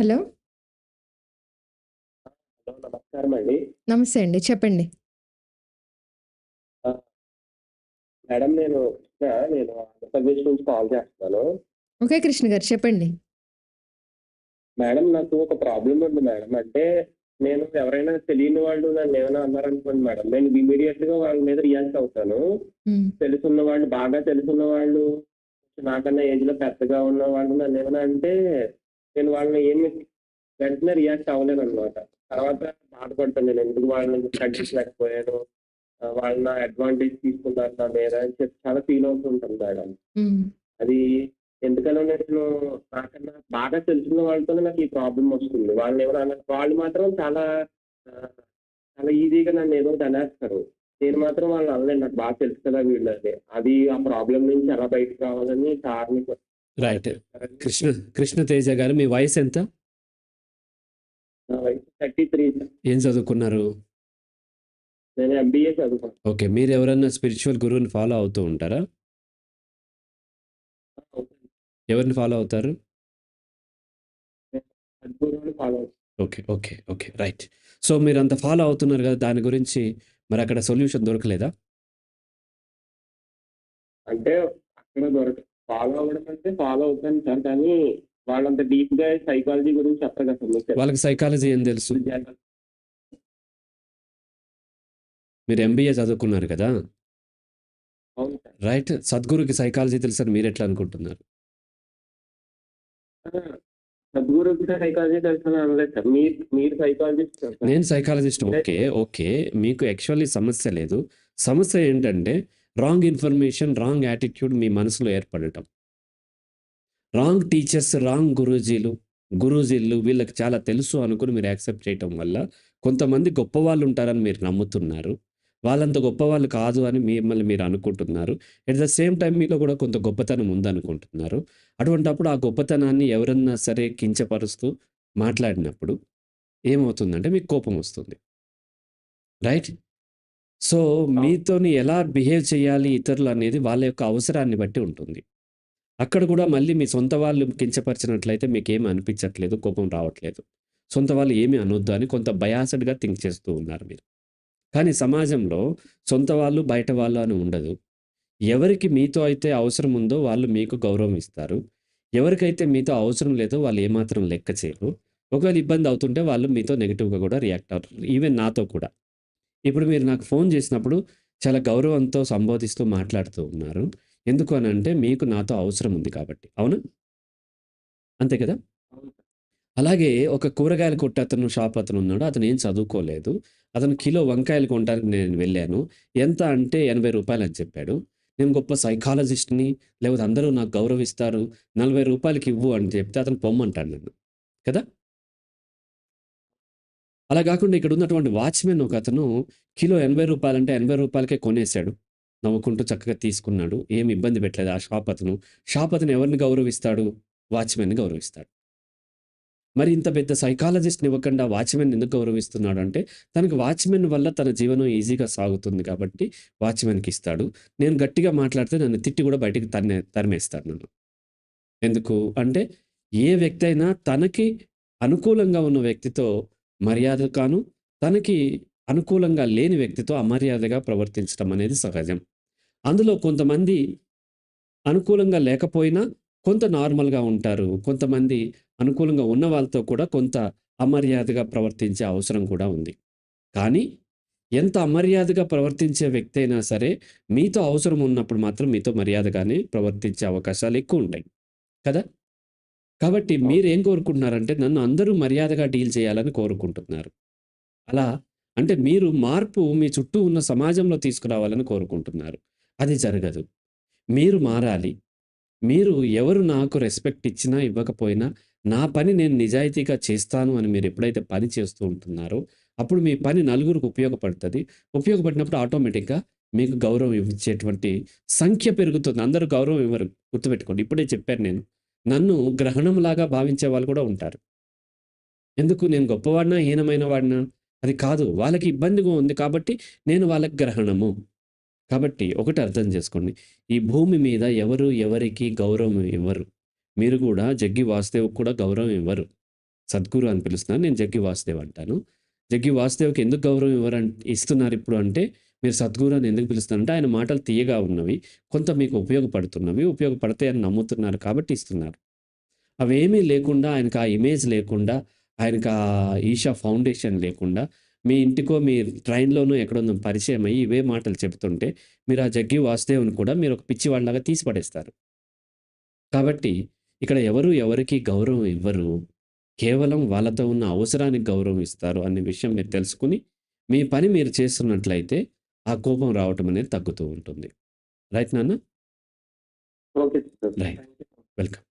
Hello! Hello! నమస్కారమండి. నమస్తే అండి. చెప్పండి. ఆ! మేడం నేను కృష్ణ. నేను ఆంధ్రప్రదేశ్ నుంచి కాల్ చేస్తున్నాను. ఓకే. కృష్ణ గారు చెప్పండి. మేడం నాకు ఒక ప్రాబ్లమ్ ఉంది మేడం. అంటే నేను ఎవరైనా తెలియని వాళ్ళు నన్నేమైనా అన్నారనుకోండి మేడం. నేను ఇమ్మీడియేట్‌గా వాళ్ళ మీద రియాక్ట్ అవుతాను. హ్మ్. తెలుసున్న వాళ్ళు బాగా తెలుసున్న వాళ్ళు, నాకన్నా ఏజ్‌లో పెద్దగా ఉన్న వాళ్ళు నన్నేమైనా అంటే, నేను వాళ్ళని ఏమి వెంటనే రియాక్ట్ అవ్వలేననమాట. తర్వాత బాధపడతాను నేను ఎందుకు వాళ్ళని ఖండించలేకపోయాను. ఆహ్, వాళ్ళు అడ్వాంటేజ్ తీసుకున్నారు నా మీద అని చెప్పి చాలా ఫీల్ అవుతూ ఉంటాను మేడం. అది ఎందుకనో నేను నాకన్నా బాగా తెలిసిన వాళ్ళతోనే నాకు ఈ ప్రాబ్లమ్ వస్తుంది. వాళ్ళనేమైనా అన్నా వాళ్ళు మాత్రం చాలా చాలా ఈజీగా నన్నేదో ఒకటి అనేస్తారు. నేను మాత్రం వాళ్ళని అనలేను. నాకు బాగా తెలుసు కదా వీళ్ళని. అది ఆ ప్రాబ్లమ్ నుంచి ఎలా బయటకి రావాలని సార్‌ని రైట్. చెప్తారని కృష్ణ కృష్ణతేజ గారు మీ వయసు 33 సార్. ఏం చదువుకున్నారు? ఓకే. మీరెవరన్నా స్పిరిచ్యువల్ గురువుని ఫాలో అవుతూ ఉంటారా? ఎవరిని ఫాలో అవుతారు? Okay. Okay. Okay. Right. So, మీరంత ఫాలో అవుతున్నారు గదా! దాని గురించి మరక్కడ సొల్యూషన్ దొరకలేదా? అంటే అక్కడ దొరక ఫాలో అవ్వడం అంటే ఫాలో అవుతాను సార్. కానీ వాళ్ళంత డీప్‌గా సైకాలజీ గురించి చెప్పరు కదా! వాళ్ళకి సైకాలజీ ఏం తెలుసు? మీరు ఎంబీఏ చదువుకున్నారు కదా! రైట్. సద్గురుకి సైకాలజీ తెలుసని అనుకుంటున్నారు? మీరు కదా సార్. నేను సైకాలజిస్ట్ ఓకే. ఓకే. మీకు యాక్చువల్లీ సమస్య లేదు. సమస్య ఏంటంటే రాంగ్ ఇన్ఫర్మేషన్, రాంగ్ యాటిట్యూడ్ మీ మనసులో ఏర్పడటం. రాంగ్ టీచర్స్, రాంగ్ గురూజీలు, గురూజీలు వీళ్ళకి చాలా తెలుసు అనుకుని మీరు యాక్సెప్ట్ చేయటం వల్ల కొంతమంది గొప్పవాళ్ళు ఉంటారని మీరు నమ్ముతున్నారు. వాళ్ళంత గొప్పవాళ్ళు కాదు అని మిమ్మల్ని మీరు అనుకుంటున్నారు. ఎట్ ద సేమ్ టైం మీలో కూడా కొంత గొప్పతనం ఉందనుకుంటున్నారు. అటువంటప్పుడు ఆ గొప్పతనాన్ని ఎవరన్నా సరే కించపరుస్తూ మాట్లాడినప్పుడు ఏమవుతుందంటే మీకు కోపం వస్తుంది. రైట్? సో. మీతోని ఎలా బిహేవ్ చేయాలి ఇతరులు అనేది వాళ్ళ యొక్క అవసరాన్ని బట్టి ఉంటుంది. అక్కడ కూడా మళ్ళీ మీ సొంత వాళ్ళు కించపరిచినట్లయితే మీకేమి అనిపించట్లేదు. కోపం రావట్లేదు. సొంత వాళ్ళు ఏమి అనొద్దు అని కొంత బయాస్డ్‌గా థింక్ చేస్తూ ఉన్నారు మీరు. కానీ సమాజంలో సొంత వాళ్ళు, బయట వాళ్ళు అని ఉండదు. ఎవరికి మీతో అయితే అవసరం ఉందో వాళ్ళు మీకు గౌరవం ఇస్తారు. ఎవరికైతే మీతో అవసరం లేదో వాళ్ళు ఏమాత్రం లెక్క చేయరు. ఒకవేళ ఇబ్బంది అవుతుంటే వాళ్ళు మీతో నెగెటివ్‌గా కూడా రియాక్ట్ అవుతారు. ఈవెన్ నాతో కూడా. ఇప్పుడు మీరు నాకు ఫోన్ చేసినప్పుడు చాలా గౌరవంతో సంబోధిస్తూ మాట్లాడుతూ ఉన్నారు. ఎందుకు అనంటే మీకు నాతో అవసరం ఉంది కాబట్టి. అవునా? అంతే కదా! అలాగే ఒక కూరగాయల కొట్టతను షాప్ అతను ఉన్నాడు. అతను ఏం చదువుకోలేదు. అతను కిలో వంకాయలు కొనడానికి నేను వెళ్ళాను. ఎంత అంటే రూ. 80 అని చెప్పాడు. నేను గొప్ప సైకాలజిస్ట్‌ని లేకపోతే అందరూ నాకు గౌరవిస్తారు. రూ. 40కి ఇవ్వు అని చెప్తే అతను పొమ్మంటాడు నన్ను. కదా! అలా కాకుండా ఇక్కడ ఉన్నటువంటి వాచ్‌మెన్ ఒక అతను కిలో రూ. 80 అంటే రూ. 80కే కొనేసాడు. నవ్వుకుంటూ చక్కగా తీసుకున్నాడు. ఏమి ఇబ్బంది పెట్టలేదు ఆ షాప్ అతను. షాప్ అతను ఎవరిని గౌరవిస్తాడు? వాచ్మెన్ గౌరవిస్తాడు. మరి ఇంత పెద్ద సైకాలజిస్ట్‌ని ఇవ్వకుండా వాచ్మెన్ ఎందుకు గౌరవిస్తున్నాడు అంటే తనకి వాచ్‌మెన్ వల్ల తన జీవనం ఈజీగా సాగుతుంది కాబట్టి వాచ్‌మెన్‌కి ఇస్తాడు. నేను గట్టిగా మాట్లాడితే నన్ను తిట్టి కూడా బయటికి తన్నే తరిమేస్తాడు నన్ను. ఎందుకు? అంటే ఏ వ్యక్తి అయినా తనకి అనుకూలంగా ఉన్న వ్యక్తితో మర్యాద కాను తనకి అనుకూలంగా లేని వ్యక్తితో అమర్యాదగా ప్రవర్తించడం అనేది సహజం. అందులో కొంతమంది అనుకూలంగా లేకపోయినా కొంత నార్మల్‌గా ఉంటారు. కొంతమంది అనుకూలంగా ఉన్న వాళ్ళతో కూడా కొంత అమర్యాదగా ప్రవర్తించే అవసరం కూడా ఉంది. కానీ ఎంత అమర్యాదగా ప్రవర్తించే వ్యక్తి అయినా సరే మీతో అవసరం ఉన్నప్పుడు మాత్రం మీతో మర్యాదగానే ప్రవర్తించే అవకాశాలు ఎక్కువ ఉంటాయి కదా! కాబట్టి. మీరేం కోరుకుంటున్నారంటే నన్ను అందరూ మర్యాదగా డీల్ చేయాలని కోరుకుంటున్నారు. అలా అంటే మీరు మార్పు మీ చుట్టూ ఉన్న సమాజంలో తీసుకురావాలని కోరుకుంటున్నారు. అది జరగదు. మీరు మారాలి. మీరు ఎవరు నాకు రెస్పెక్ట్ ఇచ్చినా, ఇవ్వకపోయినా నా పని నేను నిజాయితీగా చేస్తాను అని మీరు ఎప్పుడైతే పని చేస్తూ ఉంటున్నారో, అప్పుడు మీ పని నలుగురికి ఉపయోగపడుతది. ఉపయోగపడినప్పుడు ఆటోమేటిక్‌గా మీకు గౌరవం ఇచ్చేటువంటి సంఖ్య పెరుగుతుంది. అందరూ గౌరవం ఇవ్వరు. గుర్తుపెట్టుకోండి. ఇప్పుడే చెప్పాను నేను. నన్ను గ్రహణంలాగా భావించే వాళ్ళు కూడా ఉంటారు. ఎందుకు నేను గొప్పవాడినా, హీనమైన వాడినా? అది కాదు. వాళ్ళకి ఇబ్బందిగా ఉంది కాబట్టి నేను వాళ్ళకి గ్రహణము. కాబట్టి ఒకటి అర్థం చేసుకోండి. ఈ భూమి మీద ఎవరు ఎవరికి గౌరవం ఇవ్వరు. మీరు కూడా జగ్గి వాసుదేవ్ కూడా గౌరవం ఇవ్వరు. సద్గురు అని పిలుస్తున్నాను నేను జగ్గి వాసుదేవ్ అంటాను జగ్గి వాసుదేవ్కి ఎందుకు గౌరవం ఇవ్వరం ఇస్తున్నారు ఇప్పుడు అంటే మీరు సద్గురు అని ఎందుకు పిలుస్తున్నారంటే ఆయన మాటలు తీయగా ఉన్నవి కొంత మీకు ఉపయోగపడుతున్నవి ఉపయోగపడతాయని నమ్ముతున్నారు కాబట్టి ఇస్తున్నారు. అవేమీ లేకుండా ఆయనకు ఆ ఇమేజ్ లేకుండా ఆయనకు ఆ ఈషా ఫౌండేషన్ లేకుండా మీ ఇంటికో మీ ట్రైన్లోనో ఎక్కడో పరిచయం అయ్యి ఇవే మాటలు చెబుతుంటే మీరు ఆ జగ్గి వాసుదేవుని కూడా మీరు ఒక పిచ్చివాళ్ళలాగా తీసి పడేస్తారు కాబట్టి ఇక్కడ ఎవరు ఎవరికి గౌరవం ఇవ్వరు కేవలం వాళ్ళతో ఉన్న అవసరానికి గౌరవం ఇస్తారు అనే విషయం మీరు తెలుసుకుని మీ పని మీరు చేస్తున్నట్లయితే ఆ కోపం రావటం అనేది తగ్గుతూ ఉంటుంది. రైట్ నాన్న? Right. వెల్కమ్.